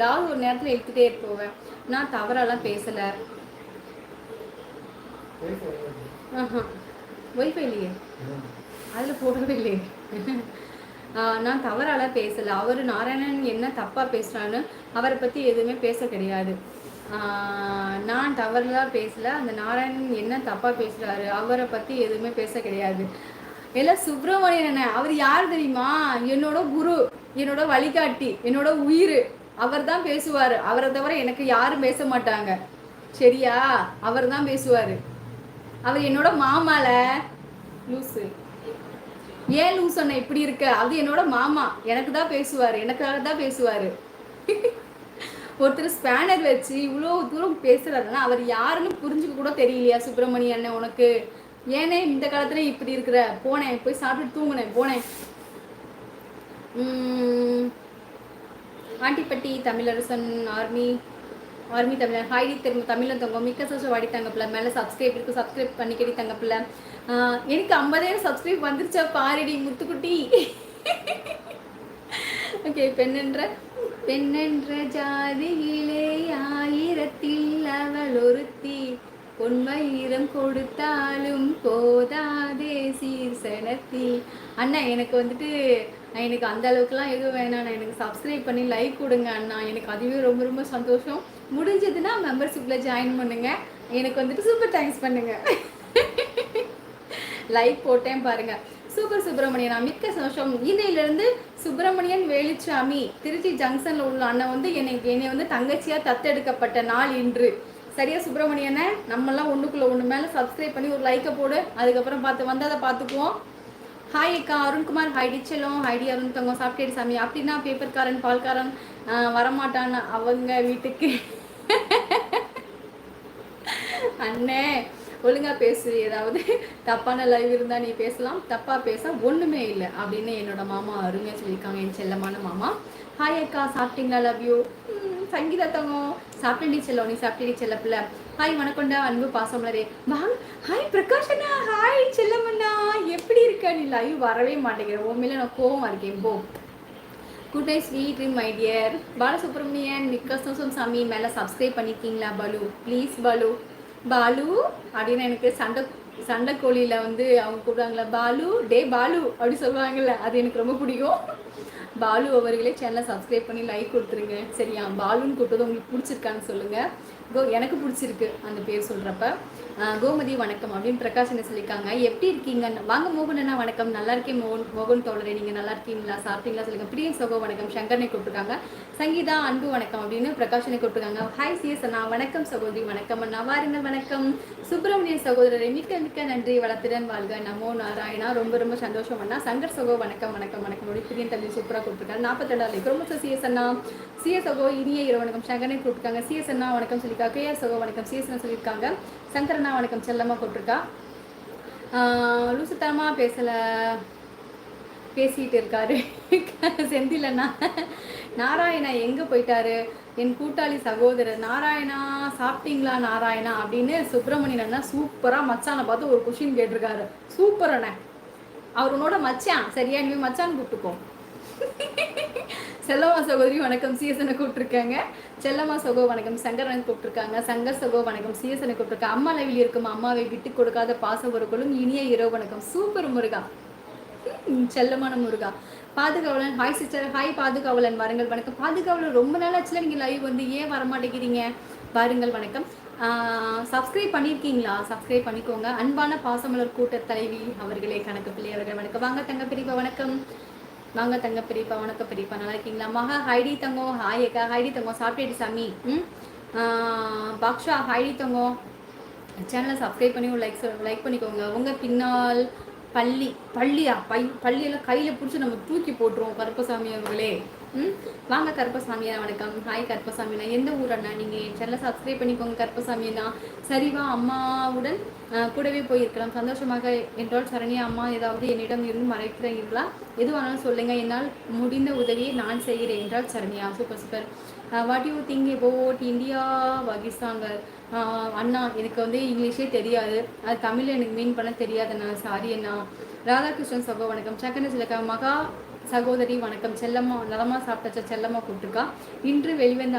ஏதாவது ஒரு நேரத்தில் இழுத்துட்டே போவேன். நான் தவறெல்லாம் பேசலை. ஒய்ஃபை இல்லையே. அதில் போடவே இல்லையே. நான் தவறாலாம் பேசலை. அவர் நாராயணன் என்ன தப்பாக பேசுகிறான்னு அவரை பற்றி எதுவுமே பேச கிடையாது. நான் தவறுலாம் பேசலை. அந்த நாராயணன் என்ன தப்பாக பேசுகிறாரு அவரை பற்றி எதுவுமே பேச கிடையாது. எல்லாம் சுப்பிரமணியன் அவர் யார் தெரியுமா? என்னோட குரு என்னோட வழிகாட்டி என்னோட உயிர். அவர் தான் பேசுவார். அவரை தவிர எனக்கு யாரும் பேச மாட்டாங்க. சரியா? அவர் தான் பேசுவார். அவர் என்னோட மாமால லூசு. ஏன் லூஸ் சொன்ன இப்படி இருக்க? அது என்னோட மாமா. எனக்கு தான் பேசுவார். எனக்காக தான் பேசுவார். ஒருத்தர் ஸ்பேனர் வச்சு இவ்வளோ தூரம் பேசுறாருன்னா அவர் யாருன்னு புரிஞ்சுக்க கூட தெரியலையா சுப்பிரமணிய அண்ணன் உனக்கு? ஏனே இந்த காலத்துல இப்படி இருக்கிற? போனேன் போய் சாப்பிட்டு தூங்கினேன் போனேன். ஆண்டிப்பட்டி தமிழரசன் ஆர்மி ஆர்மி தமிழர் ஹாய்டி திரும்ப தமிழன் தங்கம் மிக்க சோஷம் வாடி தங்கப்பில்ல மேலே சப்ஸ்கிரைப் இருக்கு சப்ஸ்கிரைப் பண்ணிக்கடி தங்கப்பில்ல எனக்கு ஐம்பதாயிரம் சப்ஸ்கிரைப் வந்துருச்சா பாரடி முத்துக்குட்டி. ஓகே பெண்ணென்ற பெண்ணென்ற ஜாதியிலே ஆயிரத்தில் பொன்மயிரம் கொடுத்தாலும் போதாதே சீர்சனத்தில் அண்ணா எனக்கு வந்துட்டு எனக்கு அந்த அளவுக்குலாம் எதுவும் வேணாம். நான் எனக்கு சப்ஸ்கிரைப் பண்ணி லைக் கொடுங்க அண்ணா. எனக்கு அதுவே ரொம்ப ரொம்ப சந்தோஷம். முடிஞ்சதுன்னா மெம்பர்ஷிப்பில் ஜாயின் பண்ணுங்க. எனக்கு வந்துட்டு சூப்பர் தேங்க்ஸ் பண்ணுங்க. லைக் போட்டேன் பாருங்க. சூப்பர் சுப்பிரமணியன் மிக்க சந்தோஷம். இன்னையிலேருந்து சுப்பிரமணியன் வேலுச்சாமி திருச்சி ஜங்ஷனில் உள்ள அண்ணன் வந்து எனக்கு என்னை வந்து தங்கச்சியாக தத்தெடுக்கப்பட்ட நாள் இன்று. சரியா சுப்பிரமணியனை நம்மலாம் ஒன்றுக்குள்ளே ஒன்று மேலே சப்ஸ்கிரைப் பண்ணி ஒரு லைக்கை போடு. அதுக்கப்புறம் பார்த்து வந்து அதை பார்த்துக்குவோம். ஹாய் அக்கா அருண்குமார். ஹைடி செல்லும் ஹைடி அருண் தங்கம். சாப்பிட்டே சாமி. அப்படின்னா பேப்பர்காரன் பால்காரன்? வரமாட்டான் அவங்க வீட்டுக்கு. அண்ணே ஒழுங்காக பேசு. ஏதாவது தப்பான லைவ் இருந்தால் நீ பேசலாம். தப்பாக பேச ஒன்றுமே இல்லை அப்படின்னு என்னோட மாமா அருமையாக சொல்லியிருக்காங்க. என் செல்லமான மாமா. ஹாய் அக்கா சாப்பிட்டீங்களா? லவ் யூ சங்கீதா தங்கம் சாப்பிட்டேன் நீ செல்லம் நீ சாப்பிட்டே செல்ல பிள்ளை ஹாய் வணக்கம்டா அன்பு பாசமலரே. வாங்க ஹாய் பிரகாஷனா ஹாய் செல்லமண்ணா எப்படி இருக்க? நீ லைவ் வரவே மாட்டேங்கிற. உண்மையில நான் கோவமாக இருக்கேன். போ. Good night sweet my dear Balasubramanian மிக்க சாமி மேலே சப்ஸ்கிரைப் பண்ணியிருக்கீங்களா பலு? ப்ளீஸ் பலு. பாலு அப்படின்னு எனக்கு சண்டை சண்டை கோழியில் வந்து அவங்க கூப்பிடுவாங்களே பாலு டே பாலு அப்படி சொல்லுவாங்கல்ல அது எனக்கு ரொம்ப பிடிக்கும். பாலு அவர்களே சேனலை சப்ஸ்கிரைப் பண்ணி லைக் கொடுத்துருங்க. சரியா? பாலுன்னு கூப்பிட்டது உங்களுக்கு பிடிச்சிருக்கான்னு சொல்லுங்கள் கோ எனக்கு பிடிச்சிருக்கு அந்த பேர் சொல்கிறப்ப கோமதி வணக்கம் அப்படின்னு பிரகாஷ் என்ன சொல்லியிருக்காங்க. எப்படி இருக்கீங்க? வாங்க மோகன் அண்ணா வணக்கம். நல்லா இருக்கேன் மோகன் மோகன் தோழரே நீங்கள் நல்லா இருக்கீங்களா? சாப்பிட்டீங்களா? சொல்லுங்க. பிரியன் சகோ வணக்கம். சங்கர்னை கூப்பிட்டுருக்காங்க. சங்கீதா அன்பு வணக்கம் அப்படின்னு பிரகாஷனை கூப்பிட்டுருக்காங்க. ஹாய் சிஎஸ் அண்ணா. வணக்கம் சகோதரி வணக்கம் அண்ணா. வாருங்கள் வணக்கம். சுப்பிரமணிய சகோதரரை மிக்க மிக்க நன்றி. வளத்துடன் வாழ்க. நமோ நாராயணா. ரொம்ப ரொம்ப சந்தோஷம் அண்ணா. சங்கர் சகோ வணக்கம் வணக்கம் வணக்கம். அப்படி பிரியன் தம்பி சூப்பராக கூப்பிட்டுருக்காங்க நாற்பத்தெண்டாவது ரொம்ப சிஎஸ் அண்ணா. சிஎஸ் சகோ இனிய இரவு வணக்கம் சங்கரனை கூப்பிட்டுருக்காங்க. சிஎஸ் அண்ணா வணக்கம் சொல்லி சொல்லியிருக்காங்க கேஆர் சகோ வணக்கம். சிஎஸ் சொல்லியிருக்காங்க. சங்கரண்ணா வணக்கம். செல்லம்மா போட்டிருக்கா? லூசுத்தனமாக பேசலை. பேசிகிட்டு இருக்காரு. செந்திலண்ணா. நாராயணா எங்கே போயிட்டாரு? என் கூட்டாளி சகோதரர் நாராயணா சாப்பிட்டீங்களா நாராயணா? அப்படின்னு சுப்பிரமணியன் அண்ணா சூப்பராக மச்சானை பார்த்து ஒரு கொஷின் கேட்டிருக்காரு. சூப்பர் அண்ணா. அவர் உன்னோட மச்சான். சரியா? நீ மச்சான் கூப்பிட்டுக்கோ. செல்லம்மா சகோதரி வணக்கம். சிஎஸ்என கூப்பிட்டுருக்காங்க. செல்லம்மா சகோ வணக்கம். சங்கரன் கூப்பிட்டுருக்காங்க. சங்கர் சகோ வணக்கம். சிஎஸ்என கூப்பிட்டுருக்காங்க அம்மா லைவில் இருக்கும். அம்மாவை விட்டு கொடுக்காத பாசவர்களும் இனிய இரவு வணக்கம். சூப்பர் முருகா. செல்லமான முருகா. பாதுகாவலன். ஹாய் சிஸ்டர் ஹாய் பாதுகாவலன். வாருங்கள். வணக்கம். பாதுகாவலன் ரொம்ப நாள் ஆச்சுல நீங்கள் லைவ் வந்து. ஏன் வர மாட்டேங்கிறீங்க வாருங்கள். வணக்கம். சப்ஸ்கிரைப் பண்ணியிருக்கீங்களா சப்ஸ்கிரைப் பண்ணிக்கோங்க. அன்பான பாசமலர் கூட்டத் தலைவி அவர்களே கணக்கு பிள்ளை அவர்கள். வணக்கம். வாங்க தங்க பிரிவு வணக்கம். வாங்க தங்க பெரியப்பா வணக்கம் பெரியப்பா நல்லா இருக்கீங்களா? மகா ஹைடி தங்கம் ஹாய் அக்கா ஹைடி தங்கம் சாப்பிட்டேடி சாமி. ம்? பாக்ஷா ஹைடி தங்கம் சேனலை சப்ஸ்கிரைப் பண்ணி ஒரு லைக் லைக் பண்ணிக்கோங்க. உங்கள் பின்னால் பள்ளி பள்ளியா? பை பள்ளியெல்லாம் கையில் பிடிச்சி நம்ம தூக்கி போட்டுருவோம் கருப்பசாமி அவர்களே. ம்? வாங்க கருப்பசாமியா வணக்கம். ஹாய் கருப்பசாமினா எந்த ஊர் அண்ணா? நீங்கள் என் சேனலை சப்ஸ்கிரைப் பண்ணிக்கோங்க கருப்பசாமினா சரிவா அம்மாவுடன் கூடவே போயிருக்கலாம். சந்தோஷமாக என்றால் சரணியா அம்மா ஏதாவது என்னிடம் இருந்து மறைக்கிறீங்களா எதுவானாலும் சொல்லுங்கள் என்னால் முடிந்த உதவியை நான் செய்கிறேன் என்றால் Saranya. Super super what you think about India Pakistan அண்ணா எனக்கு வந்து இங்கிலீஷே தெரியாது. அது தமிழில் எனக்கு மீன் பண்ண தெரியாது. அண்ணா சாரி அண்ணா. ராதாகிருஷ்ணன் சகோ வணக்கம். சக்கன சிலக்கா மகா சகோதரி வணக்கம். செல்லம்மா நலமா சாப்பிட்டச்ச? செல்லம்மா கூப்பிட்டுருக்கா. இன்று வெளிவந்த